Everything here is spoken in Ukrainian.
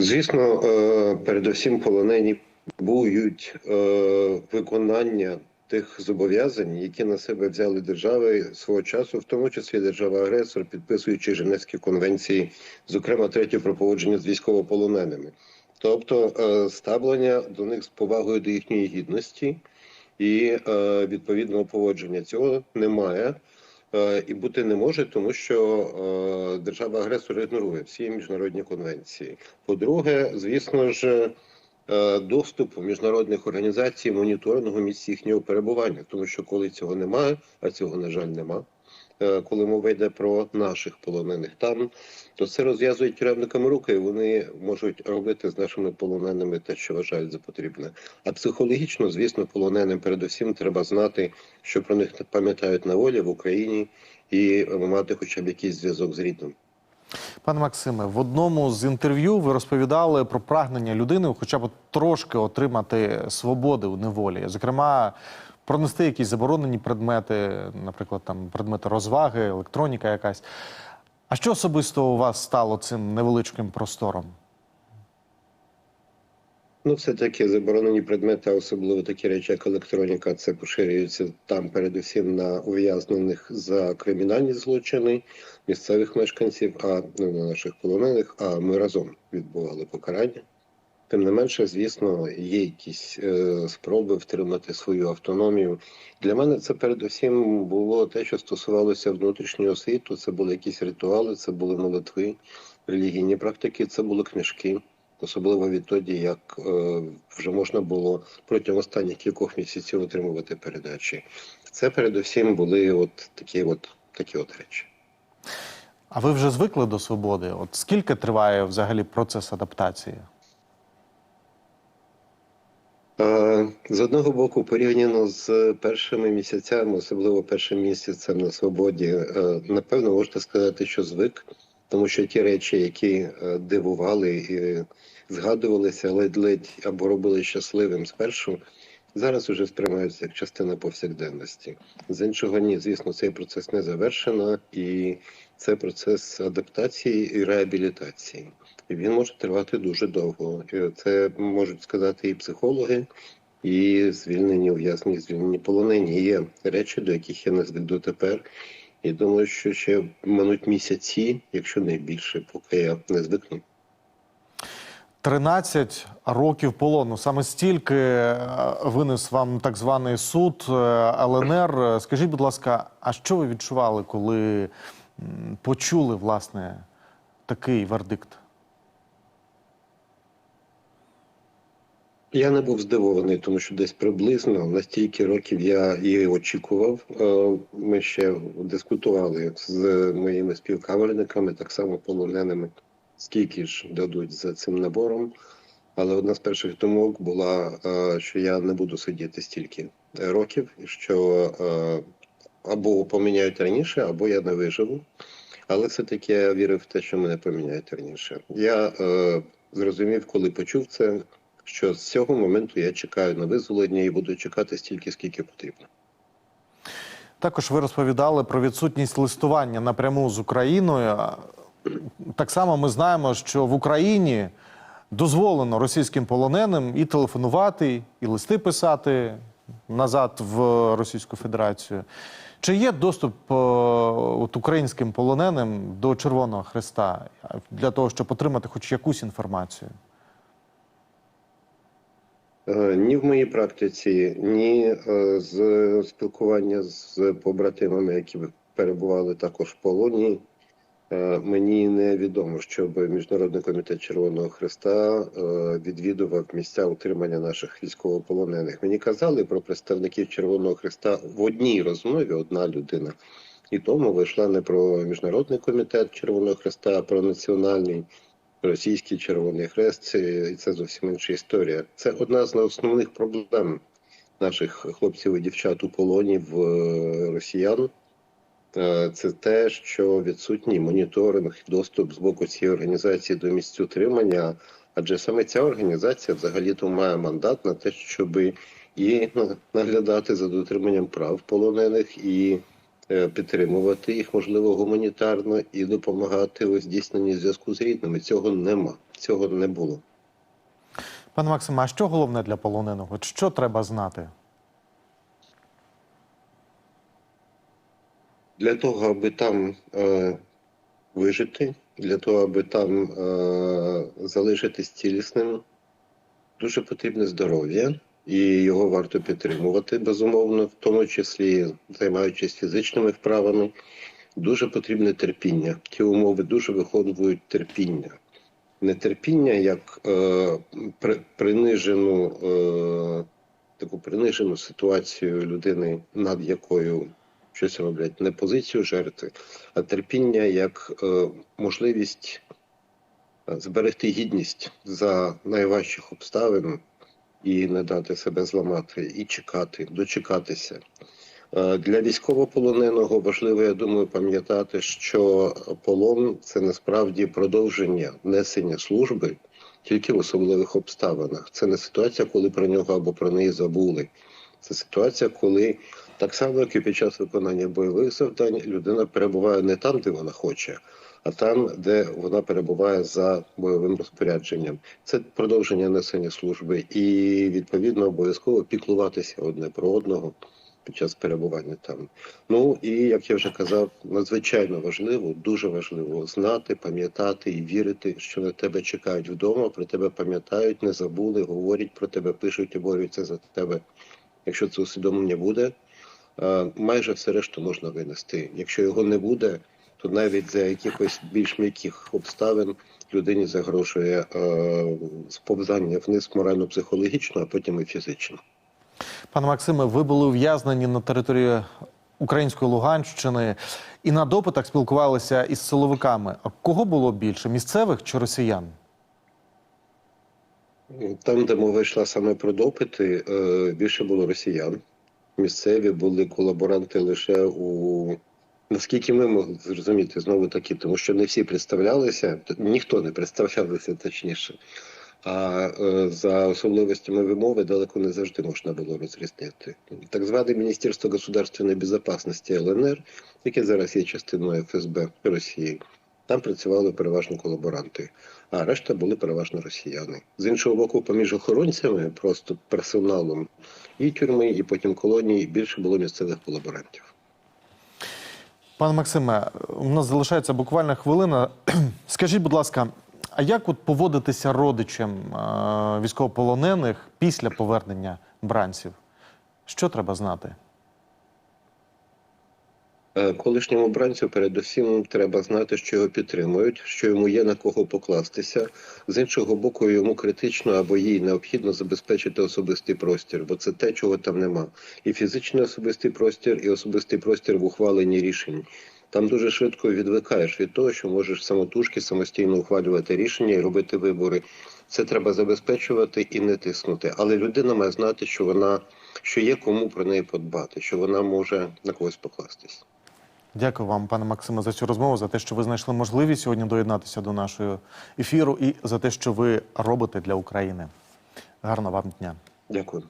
Звісно, е, передусім полонені будуть е, виконання тих зобов'язань, які на себе взяли держави свого часу, в тому числі держава-агресор, підписуючи Женевські конвенції, зокрема третю про поводження з військовополоненими. Тобто е, ставлення до них з повагою до їхньої гідності і відповідного поводження цього немає. Е, І бути не може, тому що е, держава-агресор ігнорує всі міжнародні конвенції. По-друге, звісно ж, е, доступ міжнародних організацій моніторингу місць їхнього перебування, тому що коли цього немає, а цього на жаль нема. Е, Коли мова йде про наших полонених там, то це розв'язують керівниками руки, і вони можуть робити з нашими полоненими те, що вважають за потрібне. А психологічно, звісно, полоненим передусім треба знати, що про них пам'ятають на волі в Україні, і мати хоча б якийсь зв'язок з рідним. Пане Максиме, в одному з інтерв'ю ви розповідали про прагнення людини, хоча б трошки отримати свободи у неволі, зокрема, пронести якісь заборонені предмети, наприклад, там предмети розваги, електроніка якась. А що особисто у вас стало цим невеличким простором? Ну, все таки заборонені предмети, а особливо такі речі, як електроніка, це поширюється там передусім на ув'язнених за кримінальні злочини місцевих мешканців, а ну, на наших полонених. А ми разом відбували покарання. Тим не менше, звісно, є якісь е, спроби втримати свою автономію. Для мене це передусім було те, що стосувалося внутрішнього світу. Це були якісь ритуали, це були молитви, релігійні практики, це були книжки. Особливо відтоді, як е, вже можна було протягом останніх кількох місяців отримувати передачі. Це передусім були от такі от такі от речі. А ви вже звикли до свободи? От скільки триває взагалі процес адаптації? З одного боку, порівняно з першими місяцями, особливо першим місяцем на свободі, е, напевно, можна сказати, що звик, тому що ті речі, які е, дивували і згадувалися ледь-ледь або робили щасливим спершу, зараз уже сприймаються як частина повсякденності. З іншого ні, звісно, цей процес не завершено, і це процес адаптації і реабілітації. І він може тривати дуже довго. Це можуть сказати і психологи, і звільнені ув'язнені, звільнені полонені. Є речі, до яких я не звик дотепер. І думаю, що ще минуть місяці, якщо не більше, поки я не звикну. 13 років полону. Саме стільки е, винес вам так званий суд е, ЛНР. Скажіть, будь ласка, а що ви відчували, коли почули власне такий вердикт? Я не був здивований, тому що десь приблизно на стільки років я і очікував. Е, Ми ще дискутували з моїми співкамерниками, так само полоненими, скільки ж дадуть за цим набором. Але одна з перших думок була, е, що я не буду сидіти стільки років, що е, або поміняють раніше, або я не виживу. Але все-таки я вірив в те, що мене поміняють раніше. Я зрозумів, коли почув це, що з цього моменту я чекаю на визволення і буду чекати стільки, скільки потрібно. Також ви розповідали про відсутність листування напряму з Україною. Так само ми знаємо, що в Україні дозволено російським полоненим і телефонувати, і листи писати назад в Російську Федерацію. Чи є доступ е, от, українським полоненим до Червоного Христа для того, щоб отримати хоч якусь інформацію? Е, Ні в моїй практиці, ні е, з спілкування з побратимами, які перебували також в полоні. е, Мені не відомо, щоб Міжнародний комітет Червоного Христа відвідував місця утримання наших військовополонених. Мені казали про представників Червоного Христа в одній розмові одна людина. І тому вийшла не про Міжнародний комітет Червоного Христа, а про національний російський Червоний Хрест. Це, це зовсім інша історія. Це одна з основних проблем наших хлопців і дівчат у полоні в е, росіян. Е, Це те, що відсутній моніторинг і доступ з боку цієї організації до місць утримання. Адже саме ця організація взагалі-то має мандат на те, щоб і наглядати за дотриманням прав полонених, і підтримувати їх, можливо, гуманітарно, і допомагати у здійсненні зв'язку з рідними. Цього нема. цього не було. Пане Максиме, а що головне для полоненого? Що треба знати? Для того, аби там е, вижити, для того, аби там е, залишитись цілісним, дуже потрібне здоров'я, і його варто підтримувати, безумовно, в тому числі займаючись фізичними вправами. Дуже потрібне терпіння. Ті умови дуже виховують терпіння. Не терпіння як е, при, принижену, е, таку принижену ситуацію людини, над якою щось роблять, не позицію жертви, а терпіння як е, можливість зберегти гідність за найважчих обставин і не дати себе зламати, і чекати, дочекатися. Е, Для військовополоненого важливо, я думаю, пам'ятати, що полон це насправді продовження несення служби тільки в особливих обставинах. Це не ситуація, коли про нього або про неї забули. Це ситуація, коли так само, як і під час виконання бойових завдань, людина перебуває не там, де вона хоче, а там, де вона перебуває за бойовим розпорядженням. Це продовження несення служби, і відповідно обов'язково піклуватися одне про одного під час перебування там. Ну і як я вже казав, надзвичайно важливо, дуже важливо знати, пам'ятати і вірити, що на тебе чекають вдома, про тебе пам'ятають, не забули, говорять про тебе, пишуть і борються за тебе. Якщо це усвідомлення буде, майже все решту можна винести. Якщо його не буде, то навіть за якихось більш м'яких обставин людині загрожує е, сповзання вниз морально-психологічно, а потім і фізично. Пане Максиме, ви були ув'язнені на території української Луганщини і на допитах спілкувалися із силовиками. А кого було більше місцевих чи росіян? Там, де мова йшла саме про допити, е, більше було росіян. Місцеві були колаборанти лише у наскільки ми могли зрозуміти знову таки, тому що не всі представлялися, ніхто не представлялися точніше. А е, за особливостями вимови далеко не завжди можна було розрізнити. Так зване Міністерство государственної безпечності ЛНР, яке зараз є частиною ФСБ Росії, там працювали переважно колаборанти, а решта були переважно росіяни. З іншого боку, поміж охоронцями, просто персоналом і тюрми, і потім колонії більше було місцевих колаборантів. Пане Максиме, у нас залишається буквально хвилина. Скажіть, будь ласка, а як от поводитися родичам е, військовополонених після повернення бранців? Що треба знати? Е, Колишньому бранцю передусім треба знати, що його підтримують, що йому є на кого покластися. З іншого боку, йому критично або їй необхідно забезпечити особистий простір, бо це те, чого там нема. І фізичний особистий простір, і особистий простір в ухваленні рішень. Там дуже швидко відвикаєш від того, що можеш самотужки самостійно ухвалювати рішення і робити вибори. Це треба забезпечувати і не тиснути. Але людина має знати, що вона що є кому про неї подбати, що вона може на когось покластись. Дякую вам, пане Максиме, за цю розмову, за те, що ви знайшли можливість сьогодні доєднатися до нашого ефіру, і за те, що ви робите для України. Гарного вам дня. Дякую.